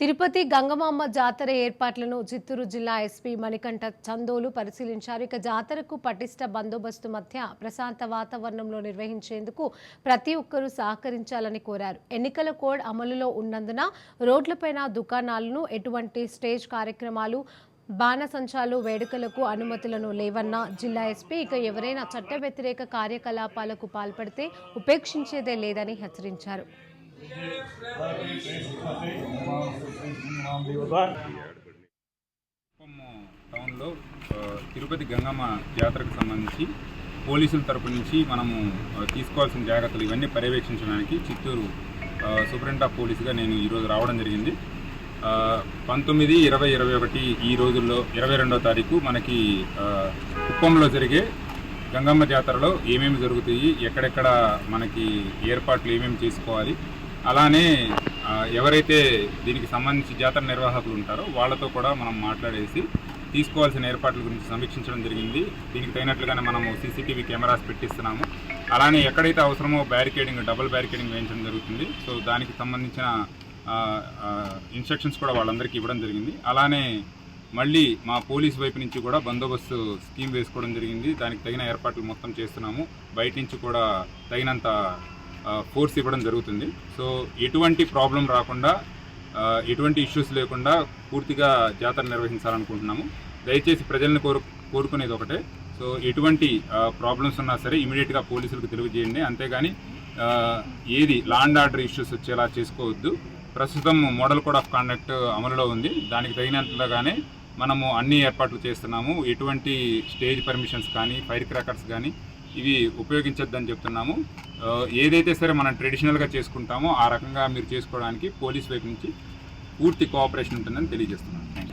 తిరుపతి గంగమాంబ జాతర ఏర్పాట్లను చిత్తూరు జిల్లా ఎస్పీ మణికంఠ చందోలు పరిశీలించారు. ఇక జాతరకు పటిష్ట బందోబస్తు మధ్య ప్రశాంత వాతావరణంలో నిర్వహించేందుకు ప్రతి ఒక్కరూ సహకరించాలని కోరారు. ఎన్నికల కోడ్ అమలులో ఉన్నందున రోడ్లపైన దుకాణాలను ఎటువంటి స్టేజ్ కార్యక్రమాలు బాణసంచాలు వేడుకలకు అనుమతులను లేవన్న జిల్లా ఎస్పీ ఇక ఎవరైనా చట్ట వ్యతిరేక కార్యకలాపాలకు పాల్పడితే ఉపేక్షించేదే లేదని హెచ్చరించారు. టౌన్లో తిరుపతి గంగమ్మ జాతరకు సంబంధించి పోలీసుల తరపు నుంచి మనము తీసుకోవాల్సిన జాగ్రత్తలు ఇవన్నీ పర్యవేక్షించడానికి చిత్తూరు సూపరింట్ ఆఫ్ పోలీసుగా నేను ఈరోజు రావడం జరిగింది. పంతొమ్మిది ఇరవై ఇరవై ఒకటి ఈ రోజుల్లో ఇరవై రెండో తారీఖు మనకి కుప్పంలో జరిగే గంగమ్మ జాతరలో ఏమేమి జరుగుతాయి ఎక్కడెక్కడ మనకి ఏర్పాట్లు ఏమేమి చేసుకోవాలి అలానే ఎవరైతే దీనికి సంబంధించి జాతర నిర్వాహకులు ఉంటారో వాళ్ళతో కూడా మనం మాట్లాడేసి తీసుకోవాల్సిన ఏర్పాట్ల గురించి సమీక్షించడం జరిగింది. దీనికి తగినట్లుగానే మనము సీసీటీవీ కెమెరాస్ పెట్టిస్తున్నాము. అలానే ఎక్కడైతే అవసరమో బ్యారికేడింగ్ డబుల్ బ్యారికేడింగ్ వేయించడం జరుగుతుంది. సో దానికి సంబంధించిన ఇన్స్ట్రక్షన్స్ కూడా వాళ్ళందరికీ ఇవ్వడం జరిగింది. అలానే మళ్ళీ మా పోలీస్ వైపు నుంచి కూడా బందోబస్తు స్కీమ్ వేసుకోవడం జరిగింది. దానికి తగిన ఏర్పాట్లు మొత్తం చేస్తున్నాము. బయట నుంచి కూడా తగినంత ఫోర్స్ ఇవ్వడం జరుగుతుంది. సో ఎటువంటి ప్రాబ్లం రాకుండా ఎటువంటి ఇష్యూస్ లేకుండా పూర్తిగా జాతర నిర్వహించాలనుకుంటున్నాము. దయచేసి ప్రజల్ని కోరు కోరుకునేది ఒకటే. సో ఎటువంటి ప్రాబ్లమ్స్ ఉన్నా సరే ఇమీడియట్గా పోలీసులకు తెలియజేయండి. అంతేగాని ఏది లాండ్ ఆర్డర్ ఇష్యూస్ వచ్చేలా చేసుకోవద్దు. ప్రస్తుతం మోడల్ కోడ్ ఆఫ్ కాండక్ట్ అమలులో ఉంది. దానికి తగినట్లుగానే మనము అన్ని ఏర్పాట్లు చేస్తున్నాము. ఎటువంటి స్టేజ్ పర్మిషన్స్ కానీ ఫైర్ క్రాకర్స్ కానీ ఇవి ఉపయోగించొద్దని చెప్తున్నాము. ఏదైతే సరే మనం ట్రెడిషనల్గా చేసుకుంటామో ఆ రకంగా మీరు చేసుకోవడానికి పోలీస్ వైపు నుంచి పూర్తి కోఆపరేషన్ ఉంటుందని తెలియజేస్తున్నాను. థ్యాంక్